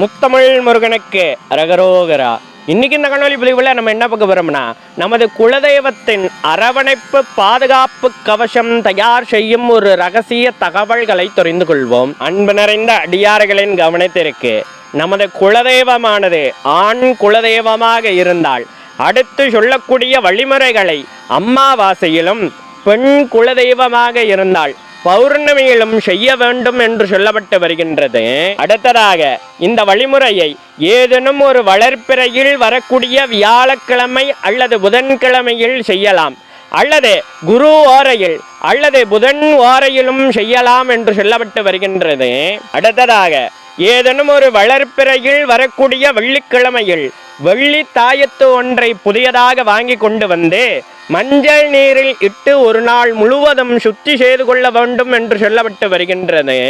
முத்தமிழ் முருகனுக்கு அரகரோகரா. இன்னைக்கு இந்த கண்ணொலி பதிவில் நம்ம என்ன பார்க்க போறோம்னா நமது குலதெய்வத்தின் அரவணைப்பு பாதுகாப்பு கவசம் தயார் செய்யும் ஒரு ரகசிய தகவல்களை தெரிந்து கொள்வோம். அன்பு நிறைந்த அடியார்களின் கவனத்திற்கு நமது குலதெய்வமானது ஆண் குலதெய்வமாக இருந்தால் அடுத்து சொல்லக்கூடிய வழிமுறைகளை அம்மாவாசையிலும் பெண் குலதெய்வமாக இருந்தால் பௌர்ணமியிலும் செய்ய வேண்டும் என்று சொல்லப்பட்டு வருகின்றது. அடுத்ததாக இந்த வழிமுறையை ஏதேனும் ஒரு வளர்ப்பிறையில் வரக்கூடிய வியாழக்கிழமை அல்லது புதன்கிழமையில் செய்யலாம். அல்லது குரு ஓரையில் அல்லது புதன் ஓரையிலும் செய்யலாம் என்று சொல்லப்பட்டு வருகின்றது. அடுத்ததாக ஏதேனும் ஒரு வளர்ப்பிறையில் வரக்கூடிய வெள்ளிக்கிழமையில் வெள்ளி தாயத்து ஒன்றை புதியதாக வாங்கி கொண்டு வந்து மஞ்சள் நீரில் இட்டு ஒரு நாள் முழுவதும் சுத்தி செய்து கொள்ள வேண்டும் என்று சொல்லப்பட்டு வருகின்றது.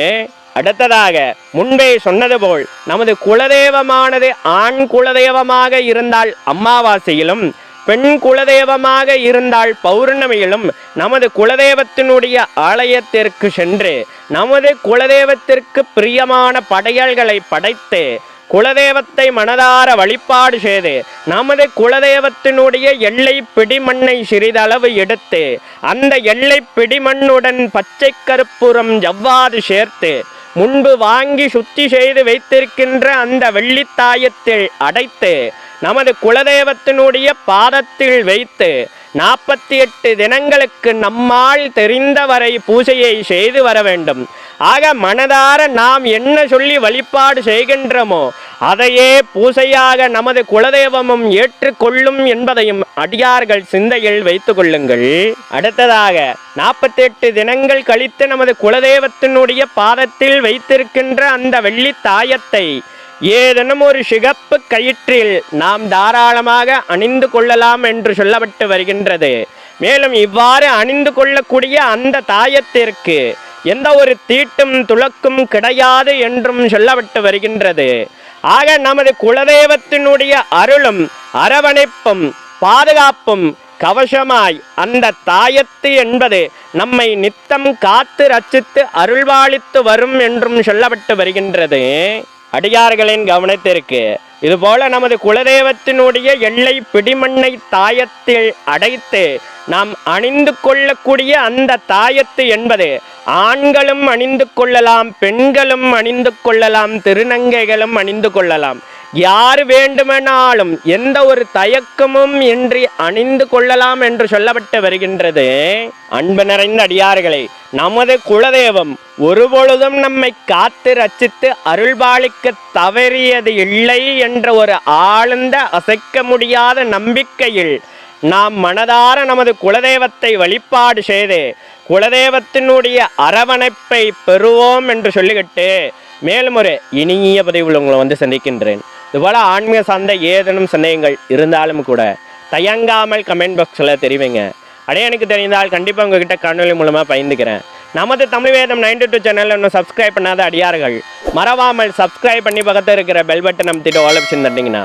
அடுத்ததாக முன்பே சொன்னது போல் நமது குலதெய்வமானது ஆண் குலதெய்வமாக இருந்தால் அமாவாசையிலும் பெண் குலதெய்வமாக இருந்தால் பௌர்ணமியிலும் நமது குலதெய்வத்தினுடைய ஆலயத்திற்கு சென்று நமது குலதெய்வத்திற்கு பிரியமான படையல்களை படைத்து குலதெய்வத்தை மனதார வழிபாடு செய்து நமது குலதெய்வத்தினுடைய எல்லை பிடிமண்ணை சிறிதளவு எடுத்து அந்த எல்லை பிடிமண்ணுடன் பச்சை கருப்புறம் ஜவ்வாது சேர்த்து முன்பு வாங்கி சுத்தி செய்து வைத்திருக்கின்ற அந்த வெள்ளித்தாயத்தில் அடைத்து நமது குலதெய்வத்தினுடைய பாதத்தில் வைத்து நாற்பத்தி எட்டு தினங்களுக்கு நம்மால் தெரிந்தவரை பூஜையை செய்து வர வேண்டும். ஆக மனதார நாம் என்ன சொல்லி வழிபாடு செய்கின்றோமோ அதையே பூசையாக நமது குலதெய்வமும் ஏற்றுக்கொள்ளும் என்பதையும் அடியார்கள் சிந்தையில் வைத்துக் கொள்ளுங்கள் அடுத்ததாக நாற்பத்தி எட்டு தினங்கள் கழித்து நமது குலதெய்வத்தினுடைய பாதத்தில் வைத்திருக்கின்ற அந்த வெள்ளி தாயத்தை ஏதேனும் ஒரு சிகப்பு கயிற்றில் நாம் தாராளமாக அணிந்து கொள்ளலாம் என்று சொல்லப்பட்டு வருகின்றது. மேலும் இவ்வாறு அணிந்து கொள்ளக்கூடிய அந்த தாயத்திற்கு எந்த ஒரு தீட்டும் துளக்கும் கிடையாது என்றும் சொல்லப்பட்டு வருகின்றது. ஆக நமது குலதெய்வத்தினுடைய அருளும் அரவணைப்பும் பாதுகாப்பும் கவசமாய் அந்த தாயத்து என்பது நம்மை நித்தம் காத்து ரச்சித்து அருள்வாளித்து வரும் என்றும் சொல்லப்பட்டு வருகின்றது. அடியார்களின் கவனத்திற்கு. இதுபோல நமது குலதெய்வத்தினுடைய எல்லை பிடிமண்ணை தாயத்தில் அடைத்து நாம் அணிந்து கொள்ளக்கூடிய அந்த தாயத்து என்பது ஆண்களும் அணிந்து கொள்ளலாம் பெண்களும் அணிந்து கொள்ளலாம் திருநங்கைகளும் அணிந்து கொள்ளலாம். யார் வேண்டுமானாலும் எந்த ஒரு தயக்கமும் இன்றி அணிந்து கொள்ளலாம் என்று சொல்லப்பட்டு வருகின்றது. அன்பு நிறைந்த அடியார்களை நமது குலதெய்வம் ஒருபொழுதும் நம்மை காத்து ரச்சித்து அருள்பாலிக்க தவறியது இல்லை என்ற ஒரு ஆழ்ந்த அசைக்க முடியாத நம்பிக்கையில் நாம் மனதார நமது குலதெய்வத்தை வழிபாடு செய்து குலதெய்வத்தினுடைய அரவணைப்பை பெறுவோம் என்று சொல்லிக்கிட்டு மேலும் ஒரு இனிய பதிவில் உங்களை வந்து சந்திக்கின்றேன். இதுபோல் ஆன்மீக சார்ந்த ஏதேனும் சந்தேகங்கள் இருந்தாலும் கூட தயங்காமல் கமெண்ட் பாக்ஸில் தெரிவிங்க. அடைய எனக்கு தெரிந்தால் கண்டிப்பாக உங்ககிட்ட காணொலி மூலமாக பயந்துக்கிறேன் நமது தமிழ் வேதம் நைன்டி டூ சேனலில் இன்னும் சப்ஸ்கிரைப் பண்ணாத அடியார்கள் மறவாமல் சப்ஸ்கிரைப் பண்ணி பக்கத்தில் இருக்கிற பெல் பட்டன் அமைத்திட்டு ஆல் ஆப்ஷன் தட்டிங்கன்னா